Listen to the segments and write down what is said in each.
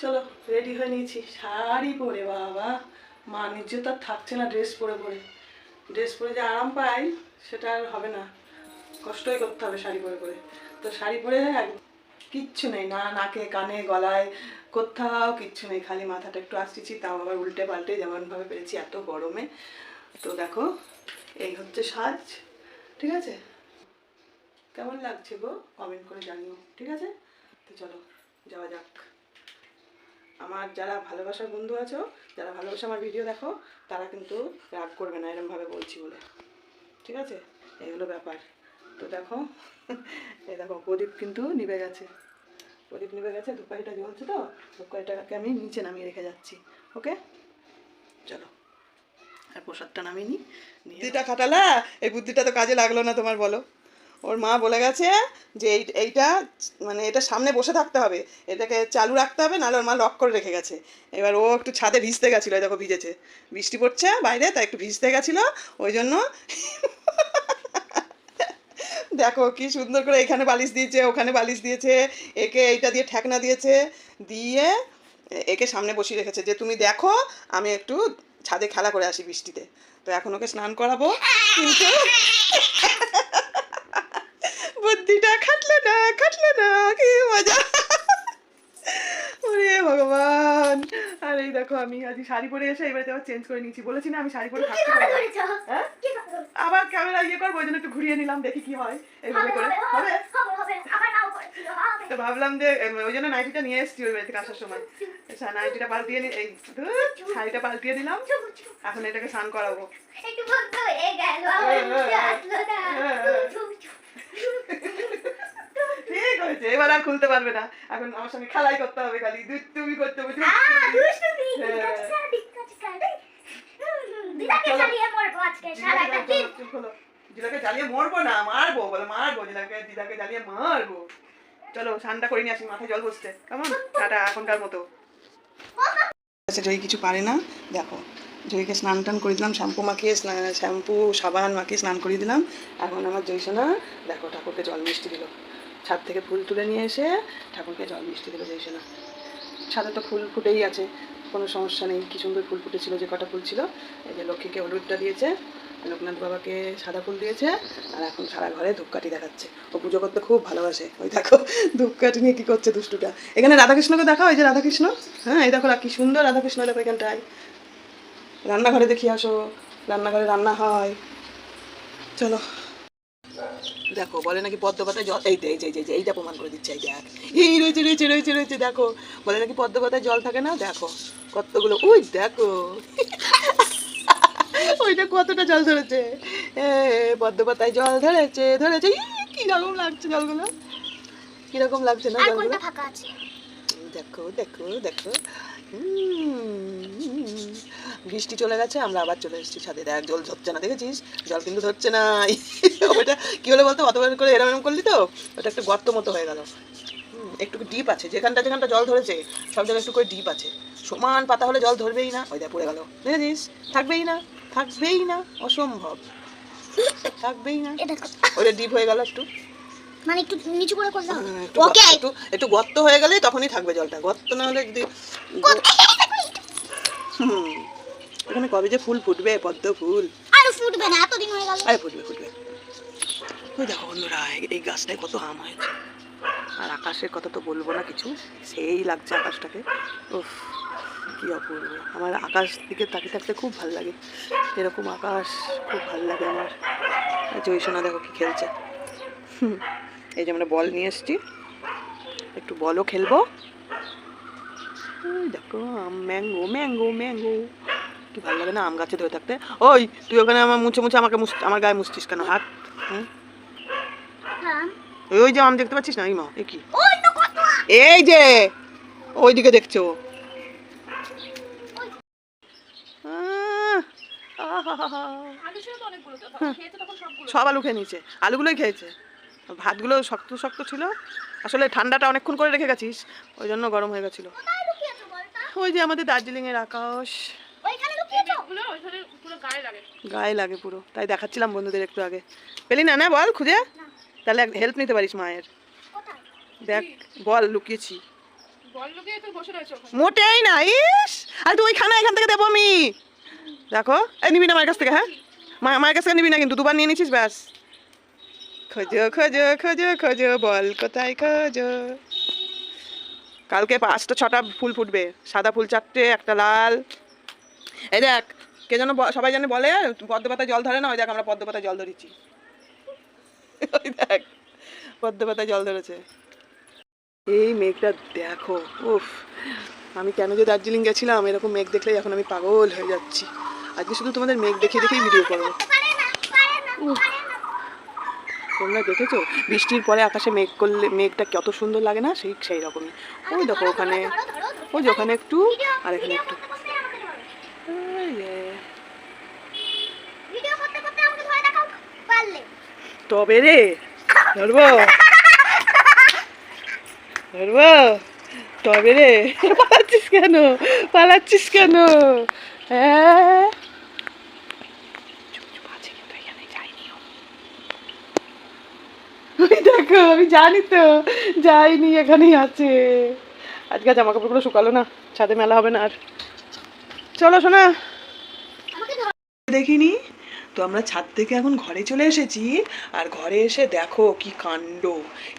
চলো রেডি হয়ে নিয়েছি। শাড়ি পরে, বাবা। মা নিজে তো থাকছে না ড্রেস পরে পরে। ড্রেস পরে যে আরাম পাই সেটা আর হবে না। কষ্টই করতে হবে শাড়ি পরে পরে। তো শাড়ি পরে কিচ্ছু নেই। না নাকে, কানে, গলায়, কোথাও কিচ্ছু নেই। খালি মাথাটা একটু আসতেছি তাও আবার উল্টে পাল্টে যেমনভাবে পেরেছি এত গরমে। তো দেখো, এই হচ্ছে সাজ, ঠিক আছে? কেমন লাগছে গো? কমেন্ট করে জানিও, ঠিক আছে? তো চলো, যাওয়া যাক। আমার যারা ভালোবাসার বন্ধু আছো, যারা ভালোবাসা আমার ভিডিও দেখো, তারা কিন্তু রাগ করবে না, এরমভাবে বলছি বলে। ঠিক আছে? এই হলো ব্যাপার। তো দেখো, এই দেখো, প্রদীপ কিন্তু নিভে গেছে। প্রদীপ নিভে গেছে, ধূপকাঠিটা জ্বলছে তো, ধূপকাঠিটাকে আমি নিচে নামিয়ে রেখে যাচ্ছি। ওকে? চলো। আর প্রসাদটা নামিয়ে নিই বুদ্ধিটা খাটালা? এই বুদ্ধিটা তো কাজে লাগল না তোমার, বলো। ওর মা বলে গেছে যে এই এইটা মানে এটা সামনে বসে থাকতে হবে। এটাকে চালু রাখতে হবে, নাহলে ওর মা লক করে রেখে গেছে। এবার ও একটু ছাদে ভিজতে গেছিল দেখো ভিজেছে। বৃষ্টি পড়ছে বাইরে, তাই একটু ভিজতে গেছিল, ওই জন্য দেখো কি সুন্দর করে এখানে বালিশ দিয়েছে, ওখানে বালিশ দিয়েছে, একে এইটা দিয়ে ঠেকনা দিয়েছে, দিয়ে একে সামনে বসিয়ে রেখেছে যে তুমি দেখো, আমি একটু ছাদে খেলা করে আসি বৃষ্টিতে। তো এখন ওকে স্নান করাবো, কিন্তু বুদ্ধিটা খাটলো না খাটলো না কি মজা ওরে ভগবান আর এই দেখো আমি আজ শাড়ি পরে এসে এবারে আবার চেঞ্জ করে নিয়েছি। বলেছি না আমি শাড়ি পরে থাকতে। হ্যাঁ? আবার ক্যামেরা ইয়ে করব ওই জন্য একটু ঘুরিয়ে নিলাম দেখি কি হয়। এইভাবে করে। হবে তো ভাবলাম যে ওই জন্য নাইটিটা নিয়ে এসেছি ওই বাড়ি থেকে আসার সময়। আচ্ছা, নাইটিটা পাল্টিয়ে নি এই শাড়িটা পাল্টিয়ে দিলাম। এখন এটাকে স্নান করাবো। একটু হয়ে গেল আমার মুখে আসলো না ঠিক হয়েছে এবার আর খুলতে পারবে না এখন আমার সঙ্গে খেলাই করতে হবে খালি দুই তুমি করতে হবে দুই আহ, তুমি। দুষ্টুমি। দিক্কাচকা, দিক্কাচকা, রে। হুম, দিদাকে জ্বালিয়ে মরবো আজকে সারাটা দিন। চুপ হলো। দিদাকে জ্বালিয়ে মরবো না মারবো বলে মারবো দিদাকে দিদাকে জ্বালিয়ে মারবো চলো স্নানটা করে নিয়ে আসি মাথায় জল বসছে কেমন টাটা এখনকার মতো আচ্ছা জয়ী কিছু পারে না দেখো জয়ীকে স্নান টান করে দিলাম শ্যাম্পু মাখিয়ে শ্যাম্পু সাবান মাখিয়ে স্নান করিয়ে দিলাম এখন আমার জয়সোনা দেখো ঠাকুরকে জল মিষ্টি দিল ছাদ থেকে ফুল তুলে নিয়ে এসে ঠাকুরকে জল মিষ্টি দিল জয়সোনা ছাদে তো ফুল ফুটেই আছে, কোনো সমস্যা নেই। কি সুন্দর ফুল ফুটেছিল, যে কটা ফুল ছিল। এই যে লক্ষ্মীকে হলুদটা দিয়েছে, লোকনাথ বাবাকে সাদা ফুল দিয়েছে, আর এখন সারা ঘরে ধূপকাঠি দেখাচ্ছে। ও পুজো করতে খুব ভালোবাসে। ওই দেখো, ধূপকাঠি নিয়ে কি করছে দুষ্টুটা। এখানে রাধাকৃষ্ণকে দেখা ওই যে রাধাকৃষ্ণ। হ্যাঁ এই দেখো কি সুন্দর রাধাকৃষ্ণ দেখো এখানটায়। রান্নাঘরে দেখি আসো, রান্নাঘরে রান্না হয়। চলো। দেখো বলে নাকি পদ্ম পাতায় জল এই এই যে, এইটা প্রমাণ করে দিচ্ছে এই দেখ। এই রয়েছে রয়েছে রয়েছে রয়েছে দেখো। বলে নাকি পদ্ম পাতায় জল থাকে না? দেখো কতগুলো ওই দেখো। ওইটা কতটা জল ধরেছে? এ পদ্ম পাতায় জল ধরেছে ধরেছে। ই, কীরকম লাগছে জলগুলো? কীরকম লাগছে না জলগুলো? দেখো দেখো দেখো। হুম, বৃষ্টি চলে গেছে আমরা আবার চলে এসেছি ছাদে। দেখ জল ধরছে না দেখেছিস? জল কিন্তু ধরছে না। ওটা কি হলো বলতো? অত করে এরম এরম করলি তো? ওটা একটু গর্ত মতো হয়ে গেল। একটু ডিপ আছে। যেখানটা যেখানটা জল ধরেছে সব জায়গায় একটু করে ডিপ আছে। সমান পাতা হলে জল ধরবেই না। ওই দেখ পড়ে গেল। দেখেছিস থাকবেই না। থাকবেই না। অসম্ভব। থাকবেই না। ওটা ডিপ হয়ে গেল একটু। মানে একটু নিচু করে করলাম? ওকে। একটু একটু গর্ত হয়ে গেলে তখনই থাকবে জলটা। গর্ত না হলে যদি হুম। এখানে কবে যে ফুল ফুটবে পদ্ম ফুল। আর ফুটবে না এতদিন হয়ে গেল। আরে ফুটবে ফুটবে। ওই দেখো বন্ধুরা এই- গাছটায় কত আম হয়েছে। আর আকাশের কথা তো বলব না কিছু সেই লাগছে আকাশটাকে। উফ কি অপূর্ব। আমার আকাশ দিকে তাকিয়ে থাকতে খুব ভালো লাগে। এরকম আকাশ খুব ভালো লাগে আমার। জয়সোনা দেখো কি খেলছে। এই যে আমরা বল নিয়ে এসেছি। একটু বলও খেলব। দেখো আম ম্যাঙ্গো ম্যাঙ্গো ম্যাঙ্গো। কি ভালো লাগে না আম গাছে ধরে থাকতে? ওই তুই ওখানে আমার মুছে মুছে আমাকে আমার গায়ে মুছছিস কেন? হাত হুম? হ্যাঁ। ওই যে আম দেখতে পাচ্ছিস না? এই মা এ কি? ওই তো কত এই যে ওইদিকে দেখছ। আহাহাহা। সব আলু খেয়ে নিয়েছে। আলুগুলোই খেয়েছে। ভাতগুলো শক্ত শক্ত ছিল। আসলে ঠান্ডাটা অনেকক্ষণ করে রেখে গেছিস ওই জন্য গরম হয়ে গেছিল? ওই যে আমাদের দার্জিলিং এর আকাশ? গায়ে লাগে। পুরো। তাই দেখাচ্ছিলাম বন্ধুদের একটু আগে। পেলি না না বল খুঁজে। তাহলে হেল্প নিতে পারিস মায়ের। দেখ বল লুকিয়েছি। মোটেই না ইস! আর তুই খানা এখান থেকে দেবো আমি। দেখো এই নিবি না মায়ের কাছ থেকে হ্যাঁ? মা মায়ের কাছ থেকে নিবি না কিন্তু দুবার নিয়ে নিছিস ব্যাস। খোঁজো খোঁজো খোঁজো খোঁজো বল কোথায় খোঁজো। কালকে পাঁচটা ছটা ফুল ফুটবে। সাদা ফুল চারটে একটা লাল। এই দেখ, কে যেন সবাই জানে বলে পদ্ম পাতায় জল ধরে না? ওই দেখ, আমরা পদ্ম পাতায় জল ধরেছি। ওই দেখ পদ্ম পাতায় জল ধরেছে। এই মেঘটা দেখো, উফ। আমি কেন যে দার্জিলিং গেছিলাম, এরকম মেঘ দেখলেই এখন আমি পাগল হয়ে যাচ্ছি। আজকে শুধু তোমাদের মেঘ দেখে দেখেই ভিডিও করব। তোমরা দেখেছ? বৃষ্টির পরে আকাশে মেঘ করলে, মেঘটা কত সুন্দর লাগে না? সেই সেই রকমই। ওই দেখো ওখানে, ওই যে ওখানে একটু, আর এখানে একটু করতে করতে আমাকে ধরো এই যে। ভিডিও করতে করতে আমাকে ধরে দেখাও পারলে তবে রে? ধরবো? ধরবো? তবে রে? পালাচ্ছিস কেন? পালাচ্ছিস কেন? হ্যাঁ? দেখো আমি জানি তো যাইনি এখানেই আছে। আজকে জামা কাপড়গুলো শুকালো না ছাদে মেলা হবে না আর। চলো শোনা দেখিনি? তো আমরা ছাদ থেকে এখন ঘরে চলে এসেছি। আর ঘরে এসে দেখো কি কাণ্ড।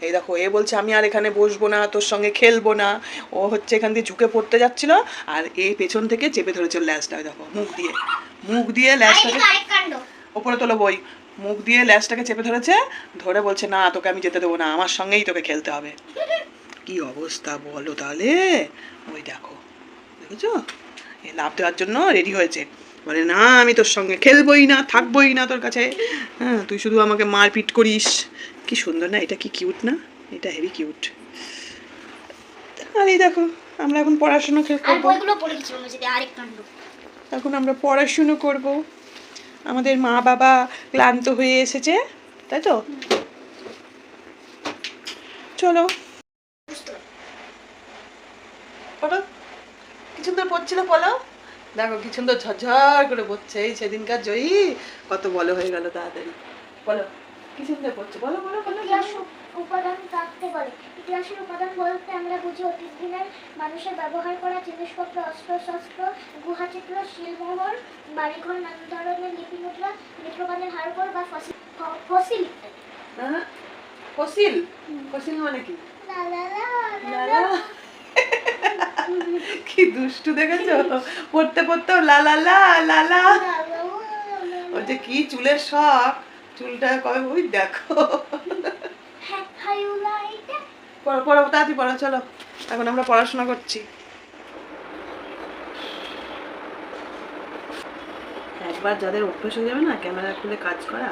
এই দেখো এ বলছে আমি আর এখানে বসবো না তোর সঙ্গে খেলব না। ও হচ্ছে এখান দিয়ে ঝুঁকে পড়তে যাচ্ছিল আর এই পেছন থেকে চেপে ধরেছিল ল্যাসটা দেখো মুখ দিয়ে। মুখ দিয়ে ল্যাসটাকে ওপরে তোলো বই। মুখ দিয়ে ল্যাসটাকে চেপে ধরেছে ধরে বলছে না তোকে আমি যেতে দেবো না আমার সঙ্গেই তোকে খেলতে হবে। কি অবস্থা বলো তাহলে? ওই দেখো দেখেছ? এ লাভ দেওয়ার জন্য রেডি হয়েছে। বলে না আমি তোর সঙ্গে খেলবই না থাকবই না তোর কাছে। হ্যাঁ তুই শুধু আমাকে মারপিট করিস। কি সুন্দর না এটা কি কিউট না? এটা হেভি কিউট আর এই দেখো আমরা এখন পড়াশোনা এখন আমরা পড়াশুনো করব। আমাদের মা বাবা ক্লান্ত হয়ে এসেছে তাই তো? চলো। পড়ো। কি সুন্দর পড়ছিল বলো। দেখো কি সুন্দর ঝরঝর করে পড়ছে এই সেদিনকার জয়ী কত বলো হয়ে গেল তাড়াতাড়ি। বলো কি সুন্দর পড়ছে বলো বলো বলো উপাদান কাকে বলে ইতিহাসের উপাদান বলতে আমরা বুঝি অতীত দিনের মানুষের ব্যবহার করা জিনিসপত্র অস্ত্র শস্ত্র গুহাচিত্র শিলমোহর বাড়িঘর নানা ধরনের লিপি মুদ্রা মৃত্যুকালের হাড়গোড় বা ফসিল ফসিল? ফসিল ফসিল মানে কি? লা। লা। লা। কি দুষ্টু দেখেছ? পড়তে পড়তেও লালা লা লালা ওর যে কি চুলের শখ? চুলটা কবে? ওই দেখো। পড়ো তাড়াতাড়ি পড়ো, চলো। এখন আমরা পড়াশোনা করছি। একবার যাদের অভ্যেস হয়ে যাবে না, ক্যামেরা খুলে কাজ করা,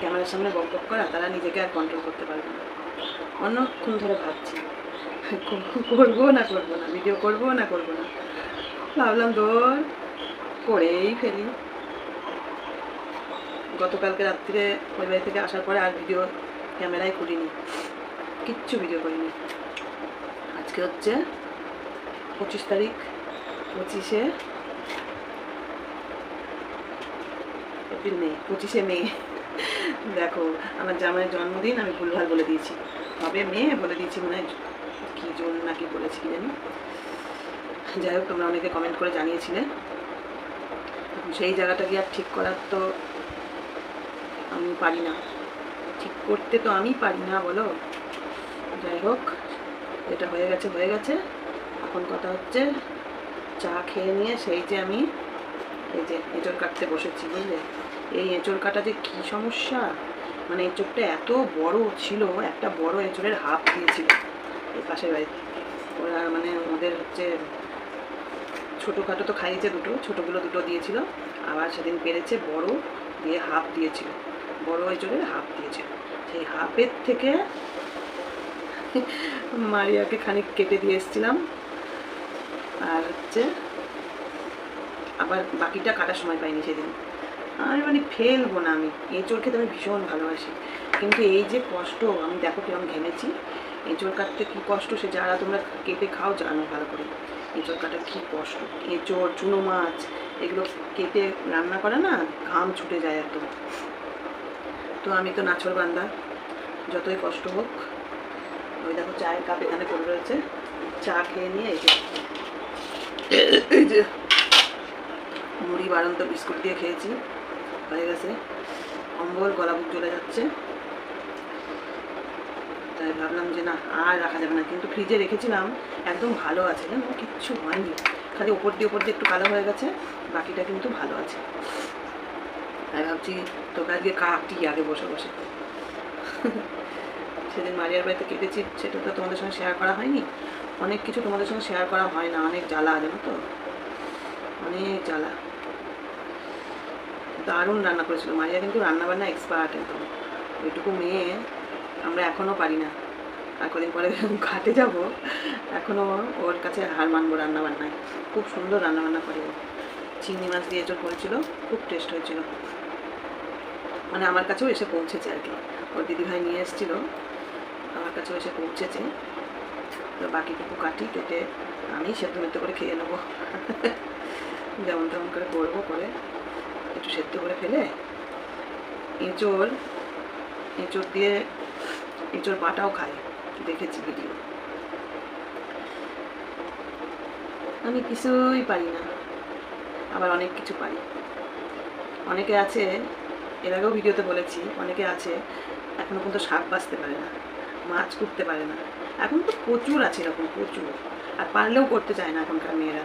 ক্যামেরার সামনে বক বক করা, তারা নিজেকে আর কন্ট্রোল করতে পারবে না। অনেকক্ষণ ধরে ভাবছি। করব না করব না ভিডিও করব না করব না। ভাবলাম দৌড় করেই ফেলি। গতকালকে রাত্রিরে ওই বাড়ি থেকে আসার পরে আর ভিডিও ক্যামেরায় করিনি, কিচ্ছু ভিডিও করিনি। আজকে হচ্ছে পঁচিশ তারিখ, পঁচিশে এপ্রিল, মে, পঁচিশে মে। দেখো, আমার জামাইয়ের জন্মদিন, আমি ভুলভাল বলে দিয়েছি। হবে মে বলে দিয়েছি মনে হয়। কী জোন নাকি বলেছি কি জানি যাই হোক তোমরা অনেকে কমেন্ট করে জানিয়েছিলে সেই জায়গাটা গিয়ে আর ঠিক করার তো আমি পারি না। ঠিক করতে তো আমি পারি না, বলো? যাই হোক, যেটা হয়ে গেছে হয়ে গেছে। এখন কথা হচ্ছে চা খেয়ে নিয়ে সেই যে আমি এই যে এঁচড় কাটতে বসেছি, বুঝলে? এই এঁচড় কাটা যে কী সমস্যা? মানে এঁচড়টা এত বড় ছিল, একটা বড় এঁচড়ের হাফ দিয়েছিল। পাশের বাড়িতে। ওরা মানে ওদের হচ্ছে ছোটোখাটো তো খাইয়েছে দুটো, ছোটোগুলো দুটো দিয়েছিল। আবার সেদিন পেরেছে বড় দিয়ে হাফ দিয়েছিল। বড় এঁচড়ের হাফ দিয়েছিল। সেই হাফের থেকে মারিয়াকে খানিক কেটে দিয়ে এসেছিলাম। আর হচ্ছে আবার বাকিটা কাটার সময় পাইনি সেদিন। আমি মানে ফেলব না আমি। এঁচড় খেতে আমি ভীষণ ভালোবাসি। কিন্তু এই যে কষ্ট, আমি দেখো কিরম ঘেমেছি। এঁচড় কাটতে কী কষ্ট? সে যারা তোমরা কেটে খাও জানো ভালো করে। এঁচড় কাটা কী কষ্ট? এঁচড় চুনো মাছ, এগুলো কেটে রান্না করে না, ঘাম ছুটে যায় একদম। তো আমি তো নাছর বান্দা, যতই কষ্ট হোক। ওই দেখো চায়ের কাপ এখানে পড়ে রয়েছে। চা খেয়ে নিয়ে এই যে এই যে মুড়ি, বাড়ন্ত বিস্কুট দিয়ে খেয়েছি। হয়ে গেছে। অম্বল গলা বুক চলে যাচ্ছে। তাই ভাবলাম যে না, আর রাখা যাবে না। কিন্তু ফ্রিজে রেখেছিলাম, একদম ভালো আছে, জানো? কিচ্ছু হয়নি। খালি ওপর দিয়ে ওপর দিয়ে একটু কালো হয়ে গেছে, বাকিটা কিন্তু ভালো আছে। তাই ভাবছি, তোকে আজকে কাটি আগে বসে বসে। সেদিন মারিয়ার বাড়িতে কেটেছি, সেটা তো তোমাদের সঙ্গে শেয়ার করা হয়নি। অনেক কিছু তোমাদের সঙ্গে শেয়ার করা হয় না, অনেক জ্বালা, জানো তো? অনেক জ্বালা। দারুণ রান্না করেছিল। মারিয়া কিন্তু রান্না বান্না এক্সপার্ট একদম। ওইটুকু মেয়ে আমরা এখনও পারি না। আর কদিন পরে ঘাটে যাব। এখনও ওর কাছে হার মানবো রান্না বান্নায় খুব সুন্দর রান্না বান্না করে ও। চিংড়ি মাছ দিয়ে চোর করেছিল খুব টেস্ট হয়েছিল। মানে আমার কাছেও এসে পৌঁছেছে আর কি। ওর দিদিভাই নিয়ে এসেছিল, আমার কাছেও এসে পৌঁছেছে। তো বাকিটুকু কাটি, কেটে আমি সেদ্ধ মেদ্ধ করে খেয়ে নেব। যেমন তেমন করে করব করে। একটু সেদ্ধ করে ফেলে, এঁচোড় এঁচোড় দিয়ে এঁচোড় পাটাও খায় দেখেছি ভিডিও আমি কিছুই পারি না, আবার অনেক কিছু পারি। অনেকে আছে, এর আগেও ভিডিওতে বলেছি, অনেকে আছে, এখনও পর্যন্ত শাক বাঁচতে পারে না, মাছ করতে পারে না। এখন তো প্রচুর আছে এরকম, প্রচুর। আর পারলেও করতে চায় না এখনকার মেয়েরা।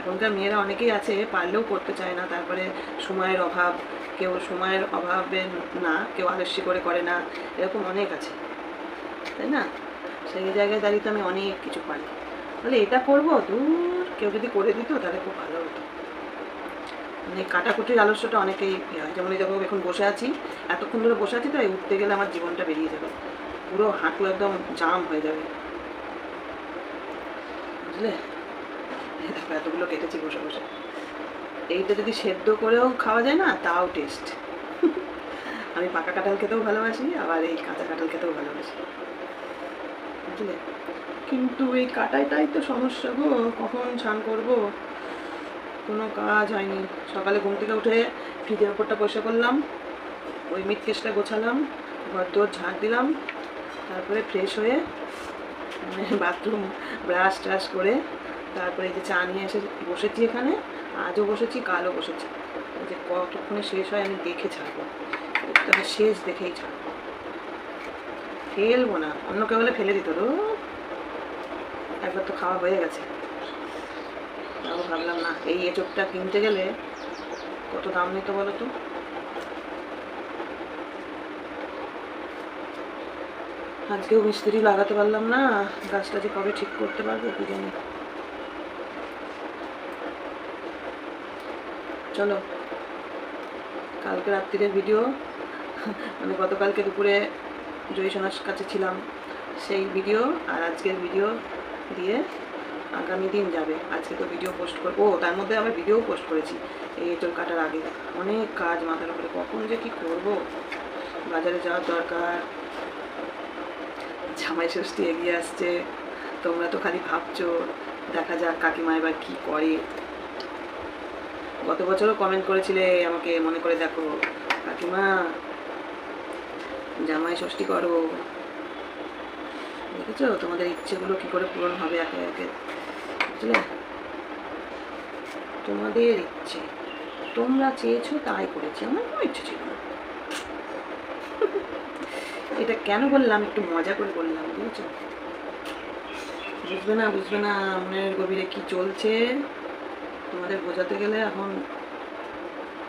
এখনকার মেয়েরা অনেকেই আছে, পারলেও করতে চায় না, তারপরে সময়ের অভাব কেউ সময়ের অভাবে না, কেউ আলস্য করে করে না, এরকম অনেক আছে। তাই না? সেই জায়গায় দাঁড়িয়ে তো আমি অনেক কিছু পারি। তাহলে এটা করব? দূর, কেউ যদি করে দিত তাহলে খুব ভালো হতো। মানে কাটাকুটির আলস্যটা অনেকেই ইয়ে হয়। যেমন এই দেখো, এখন বসে আছি। এতক্ষণ ধরে বসে আছি তো, এই উঠতে গেলে আমার জীবনটা বেরিয়ে যাবে। পুরো হাঁটু একদম জাম হয়ে যাবে। বুঝলে? এতগুলো কেটেছি বসে বসে। এইটা যদি সেদ্ধ করেও খাওয়া যায় না, তাও টেস্ট আমি পাকা কাঁঠাল খেতেও ভালোবাসি, আবার এই কাঁচা কাঁঠাল খেতেও ভালোবাসি। বুঝলে? কিন্তু এই কাটাইটাই তো সমস্যা গো, কখন স্নান করব? কোনো কাজ হয়নি। সকালে ঘুম থেকে উঠে ফ্রিজের ওপরটা পয়সা করলাম, ওই মিট কেসটা গোছালাম, ঘর দোর ঝাঁট দিলাম, তারপরে ফ্রেশ হয়ে বাথরুম ব্রাশ ট্রাশ করে, তারপরে এই যে চা নিয়ে এসে বসেছি এখানে আজও বসেছি, কালও বসেছি। যে কতক্ষণে শেষ হয় আমি দেখে ছাড়বো। তবে শেষ দেখেই ছাড়বো। ফেলব না অন্য কেউ হলে ফেলে দিত একবার তো খাওয়া হয়ে গেছে। তাও ভাবলাম, না, এই এঁচোড়টা কিনতে গেলে কত দাম নিত বলো তো? আজকেও মিস্ত্রি লাগাতে পারলাম না। গাছটা যে কবে ঠিক করতে পারব কি জানি। চলো। কালকে রাত্রিরের ভিডিও মানে গতকালকে দুপুরে জয়ী সোনার কাছে ছিলাম সেই ভিডিও আর আজকের ভিডিও দিয়ে আগামী দিন যাবে। আজকে তো ভিডিও পোস্ট করব ও, তার মধ্যে আবার ভিডিও পোস্ট করেছি। এই এঁচড় কাটার আগে। অনেক কাজ মাথার উপরে। কখন যে কি করব? বাজারে যাওয়ার দরকার। জামাই ষষ্ঠী এগিয়ে আসছে। তোমরা তো খালি ভাবছ। দেখা যাক কাকিমা এবার কী করে। গত বছরও কমেন্ট করেছিলে, আমাকে মনে করে দেখো। কাকিমা, জামাই ষষ্ঠী করো। দেখেছ? তোমাদের ইচ্ছেগুলো কি করে পূরণ হবে একে একে? বুঝলে? তোমাদের ইচ্ছে। তোমরা চেয়েছো, তাই করেছি। আমার কোনো ইচ্ছে ছিল না। এটা কেন বললাম? একটু মজা করে বললাম, বুঝেছ? বুঝবে না বুঝবে না, মনের গভীরে কি চলছে? তোমাদের বোঝাতে গেলে এখন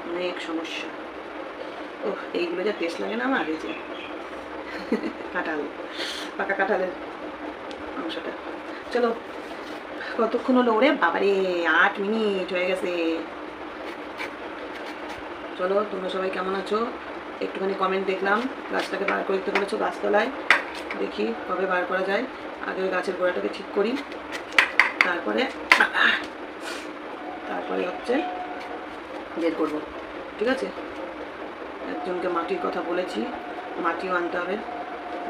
অনেক সমস্যা। ও এইগুলো যা টেস্ট লাগে না আমার, এই যে কাঁঠাল, পাকা কাঁঠালের অংশটা। চলো, কতক্ষণ হলো ওরে বাবারে, আট মিনিট হয়ে গেছে। চলো, তোমরা সবাই কেমন আছো? একটুখানি কমেন্ট দেখলাম, গাছটাকে বার করে দিতে বলেছ গাছতলায়। দেখি কবে বার করা যায়। আগে ওই গাছের গোড়াটাকে ঠিক করি। তারপরে তারপরে হচ্ছে বের করব, ঠিক আছে? একজনকে মাটির কথা বলেছি, মাটিও আনতে হবে।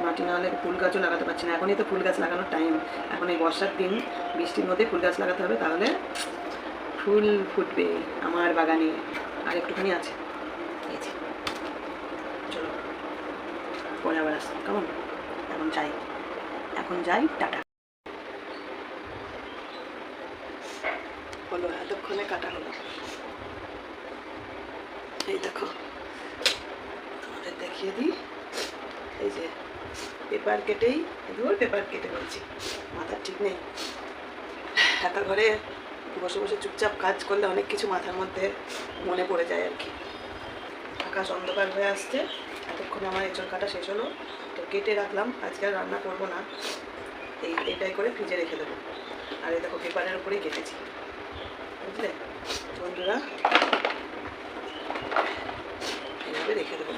মাটি না হলে ফুল গাছও লাগাতে পারছি না। এখনই তো ফুল গাছ লাগানোর টাইম এখন এই বর্ষার দিন, বৃষ্টির মধ্যে ফুল গাছ লাগাতে হবে, তাহলে ফুল ফুটবে আমার বাগানে। আর একটুখানি আছে। চলো, পরে আবার আসছি। কেমন? এখন যাই। এখন যাই, টাটা। হলো এতক্ষণে কাটা হলো। এই দেখো, তোমাদের দেখিয়ে দিই। এই যে, পেপার কেটেই এগুলো পেপার কেটে বলছি মাথার ঠিক নেই। একা ঘরে বসে বসে চুপচাপ কাজ করলে অনেক কিছু মাথার মধ্যে মনে পড়ে যায় আর কি। আকাশ অন্ধকার হয়ে আসছে। এতক্ষণে আমার এঁচড় কাটা শেষ হলো। তো কেটে রাখলাম। আজকে আর রান্না করব না। এই এটাই করে ফ্রিজে রেখে দেবো। আর এই দেখো, পেপারের উপরেই কেটেছি। বুঝলে বন্ধুরা এইভাবে রেখে দেবো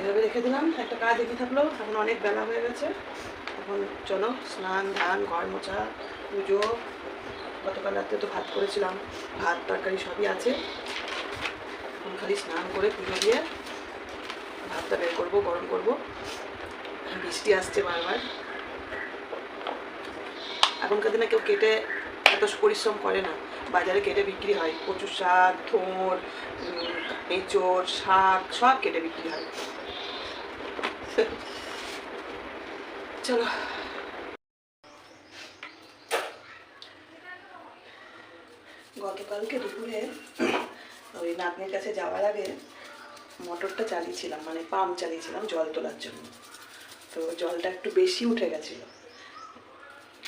এভাবে রেখে দিলাম। একটা কাজ এগিয়ে থাকল। এখন অনেক বেলা হয়ে গেছে। এখন চলো, স্নান, ধান, ঘর মোছা, পুজো। গতকাল রাত্রে তো ভাত করেছিলাম। ভাত, তরকারি সবই আছে। এখন খালি স্নান করে পুজো দিয়ে ভাতটা বের করব, গরম করব। বৃষ্টি আসছে বারবার। এখনকার দিনে কেউ কেটে এত পরিশ্রম করে না। বাজারে কেটে বিক্রি হয়। কচু শাক, থোর এঁচড়, শাক, সব কেটে বিক্রি হয়। চলো। গতকালকে দুপুরে ওই নাতনির কাছে যাওয়ার আগে মোটরটা চালিয়েছিলাম মানে পাম্প চালিয়েছিলাম জল তোলার জন্য। তো জলটা একটু বেশি উঠে গেছিল।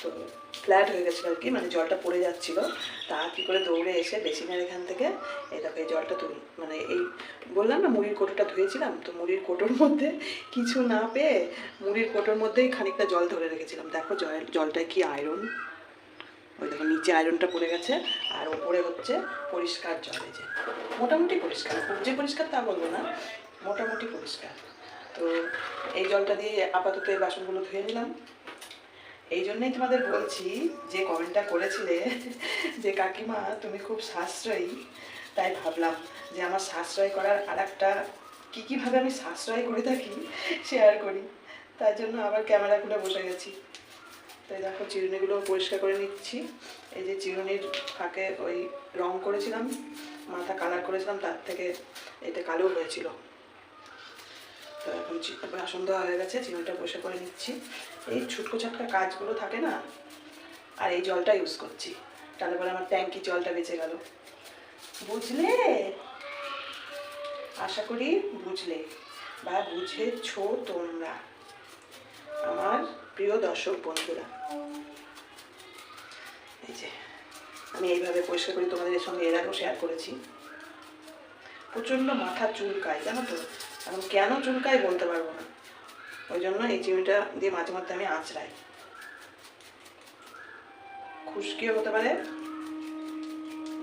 তো ফ্ল্যাট হয়ে গেছিল আর কি মানে জলটা পড়ে যাচ্ছিল। তা কী করে দৌড়ে এসে বেসিনের এখান থেকে এই দেখো এই জলটা তুলি মানে এই বললাম না মুড়ির কোটোটা ধুয়েছিলাম, তো মুড়ির কোটোর মধ্যে কিছু না পেয়ে মুড়ির কোটোর মধ্যেই খানিকটা জল ধরে রেখেছিলাম। দেখো জল জলটায় কি আয়রন ওই দেখো নিচে আয়রনটা পড়ে গেছে, আর ওপরে হচ্ছে পরিষ্কার জল, এই যে। মোটামুটি পরিষ্কার, খুব যে পরিষ্কার তা বলব না, মোটামুটি পরিষ্কার। তো এই জলটা দিয়ে আপাতত এই বাসনগুলো ধুয়ে নিলাম। এই জন্যই তোমাদের বলছি, যে কমেন্টটা করেছিলে, যে কাকিমা তুমি খুব সাশ্রয়ী, তাই ভাবলাম যে আমার সাশ্রয় করার আর একটা কী কীভাবে আমি সাশ্রয় করে থাকি শেয়ার করি। তার জন্য আবার ক্যামেরা খুলে বসে গেছি। তাই দেখো চিরুনিগুলো পরিষ্কার করে নিচ্ছি। এই যে চিরুনির ফাঁকে ওই রং করেছিলাম, মাথা কালার করেছিলাম, তার থেকে এটা কালো হয়েছিল। তো এখন বাসন দেওয়া হয়ে গেছে চিরুনিটা পরিষ্কার করে নিচ্ছি। এই ছুটকো ছাটকা কাজগুলো থাকে না, আর এই জলটা ইউজ করছি। তাহলে পরে আমার ট্যাঙ্কি জলটা বেঁচে গেল। বুঝলে? আশা করি বুঝলে। বা বুঝেছ তোমরা, আমার প্রিয় দর্শক বন্ধুরা। এই যে, আমি এইভাবে পরিষ্কার করি তোমাদের সঙ্গে এর আগেও শেয়ার করেছি। প্রচণ্ড মাথা চুলকায়, জানো তো? এখন কেন চুলকায় বলতে পারব না। ওই জন্য এই চিমিটা দিয়ে মাঝে মধ্যে আমি আঁচড়াই। খুশকিও হতে পারে,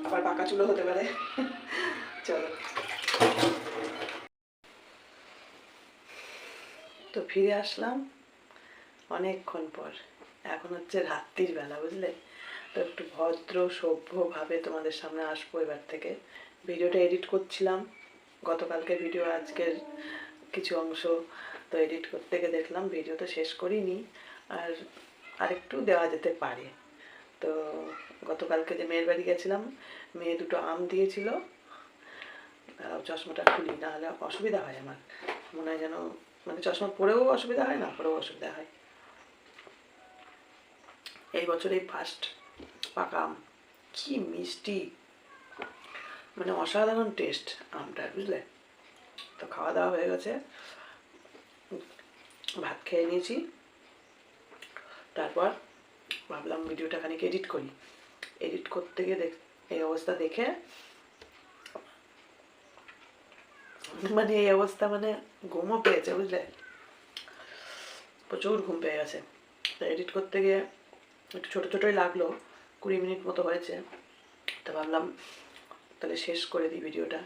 আবার পাকা চুলও হতে পারে। চলো। তো ফিরে আসলাম অনেকক্ষণ পর। এখন হচ্ছে রাত্রির বেলা, বুঝলে? তো একটু ভদ্র, সভ্যভাবে তোমাদের সামনে আসব এবার থেকে। ভিডিওটা এডিট করছিলাম। গতকালকে ভিডিও আজকের কিছু অংশ তো এডিট করতে গিয়ে দেখলাম ভিডিও তো শেষ করিনি। আর আরেকটু দেওয়া যেতে পারে। তো গতকালকে যে মেয়ের বাড়ি গেছিলাম, মেয়ে দুটো আম দিয়েছিল। চশমাটা খুলি নাহলে অসুবিধা হয় আমার। মনে হয় যেন মানে চশমা পরেও অসুবিধা হয়, না পরেও অসুবিধা হয়। এই বছরেই ফার্স্ট পাকা আম। কি মিষ্টি! মানে অসাধারণ টেস্ট আমটার বুঝলে? তো খাওয়া দাওয়া হয়ে গেছে। ভাত খেয়ে নিয়েছি। তারপর ভাবলাম ভিডিওটা খানিক এডিট করি। এডিট করতে গিয়ে দেখ, এই অবস্থা দেখে মানে এই অবস্থা মানে ঘুমও পেয়েছে, বুঝলে? প্রচুর ঘুম পেয়ে গেছে। এডিট করতে গিয়ে একটু ছোটো ছোটোই লাগল, কুড়ি মিনিট মতো হয়েছে। তো ভাবলাম তাহলে শেষ করে দিই ভিডিওটা।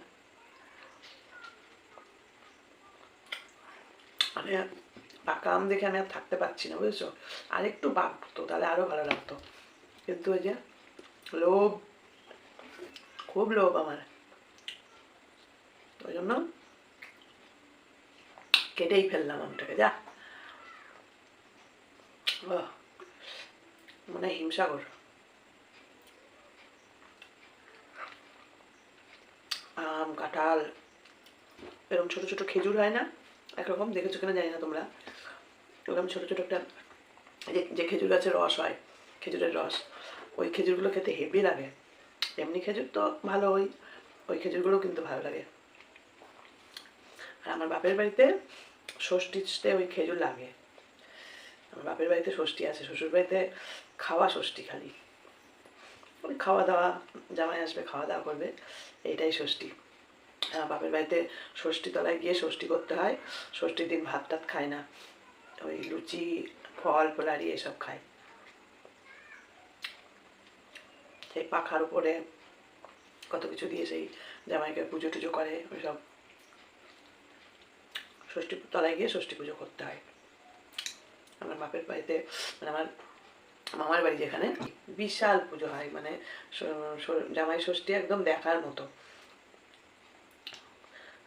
মানে পাকা আম দেখে আমি আর থাকতে পারছি না, বুঝেছ? আর একটু পাকতো তাহলে আরও ভালো লাগতো। কিন্তু ওই যে লোভ, খুব লোভ আমার। ওই জন্য কেটেই ফেললাম আমটাকে, যা। মানে হিমসাগর। আম, কাঁঠাল, এরকম ছোট ছোট খেজুর হয় না? একরকম, দেখেছ কিনা জানি না তোমরা? এরকম ছোট ছোট একটা যে যে খেজুর গাছের রস হয়, খেজুরের রস, ওই খেজুরগুলো খেতে হেভি লাগে। এমনি খেজুর তো ভালো ওই ওই খেজুরগুলো কিন্তু ভালো লাগে। আর আমার বাপের বাড়িতে ষষ্ঠীতে ওই খেজুর লাগে। আমার বাপের বাড়িতে ষষ্ঠী আছে, শ্বশুর বাড়িতে খাওয়া ষষ্ঠী খালি। খাওয়া দাওয়া, জামাই আসবে, খাওয়া দাওয়া করবে, এইটাই ষষ্ঠী। বাপের বাড়িতে ষষ্ঠী তলায় গিয়ে ষষ্ঠী করতে হয়, ষষ্ঠীর দিন ভাত টাত খায় না। ওই লুচি, ফল পোলারি এসব খায়। সেই পাখার উপরে কত কিছু দিয়ে সেই জামাইকে পুজো টুজো করে, ওইসব। ষষ্ঠী তলায় গিয়ে ষষ্ঠী পুজো করতে হয়। আমার বাপের বাড়িতে মানে আমার মামার বাড়ি যেখানে বিশাল পুজো হয় মানে জামাই ষষ্ঠী একদম দেখার মতো।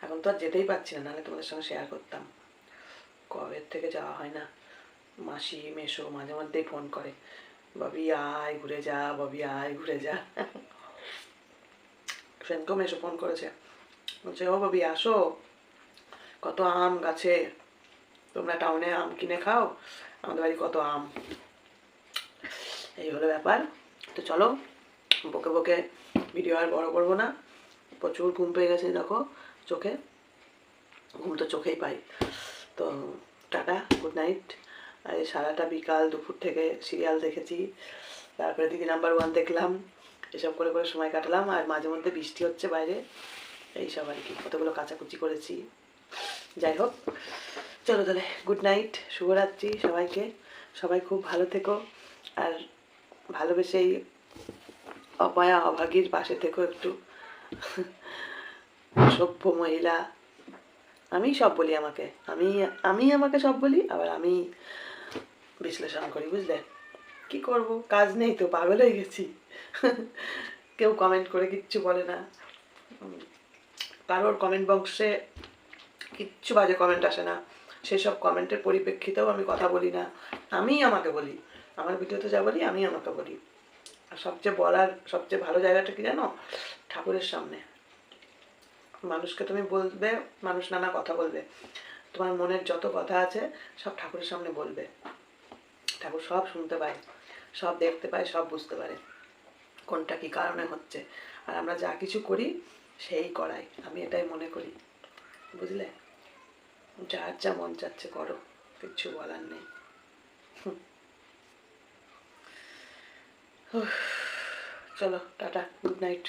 এখন তো আর যেতেই পারছি না, নাহলে তোমাদের সঙ্গে শেয়ার করতাম। কবে থেকে যাওয়া হয় না? মাসি মেশো মাঝে মধ্যেই ফোন করে ববি আয় ঘুরে যা ববি আয় ঘুরে যা। সেনকেও মেশো ফোন করেছে, বলছে, ও ববি আসো। কত আম গাছে, তোমরা টাউনে আম কিনে খাও? আমাদের বাড়ি কত আম? এই হলো ব্যাপার। তো চলো, বকে বকে ভিডিও আর বড় করব না। প্রচুর ঘুম পেয়ে গেছে, দেখো, চোখে। ঘুম তো চোখেই পাই। তো টাটা গুড নাইট আর সারাটা বিকাল দুপুর থেকে সিরিয়াল দেখেছি। তারপরে দিদি নাম্বার ওয়ান দেখলাম। এসব করে করে সময় কাটালাম। আর মাঝে মধ্যে বৃষ্টি হচ্ছে বাইরে। এইসব আর কি, কতগুলো কাচাকুচি করেছি। যাই হোক, চলো তাহলে গুড নাইট শুভরাত্রি সবাইকে। সবাই খুব ভালো থেকো। আর ভালোবেসেই অপায়া অভাগীর পাশে থেকো একটু। সভ্য মহিলা। আমি সব বলি আমাকে। আমি আমি আমাকে সব বলি, আবার আমি বিশ্লেষণ করি, বুঝলে? কি করব? কাজ নেই তো, পাগল হয়ে গেছি। কেউ কমেন্ট করে কিচ্ছু বলে না। কারোর কমেন্ট বক্সে কিচ্ছু বাজে কমেন্ট আসে না। সেসব কমেন্টের পরিপ্রেক্ষিতেও আমি কথা বলি না। আমি আমাকে বলি। আমার ভিডিওতে যা বলি, আমি আমাকে বলি। আর সবচেয়ে বলার, সবচেয়ে ভালো জায়গাটা কি জানো? ঠাকুরের সামনে। মানুষকে তুমি বলবে, মানুষ নানা কথা বলবে। তোমার মনের যত কথা আছে, সব ঠাকুরের সামনে বলবে। ঠাকুর সব শুনতে পায়, সব দেখতে পায়, সব বুঝতে পারে কোনটা কি কারণে হচ্ছে। আর আমরা যা কিছু করি, সেই করাই। আমি এটাই মনে করি। বুঝলে? যার যা মন চাচ্ছে করো, কিচ্ছু বলার নেই হুম। উফ, চলো টাটা গুড নাইট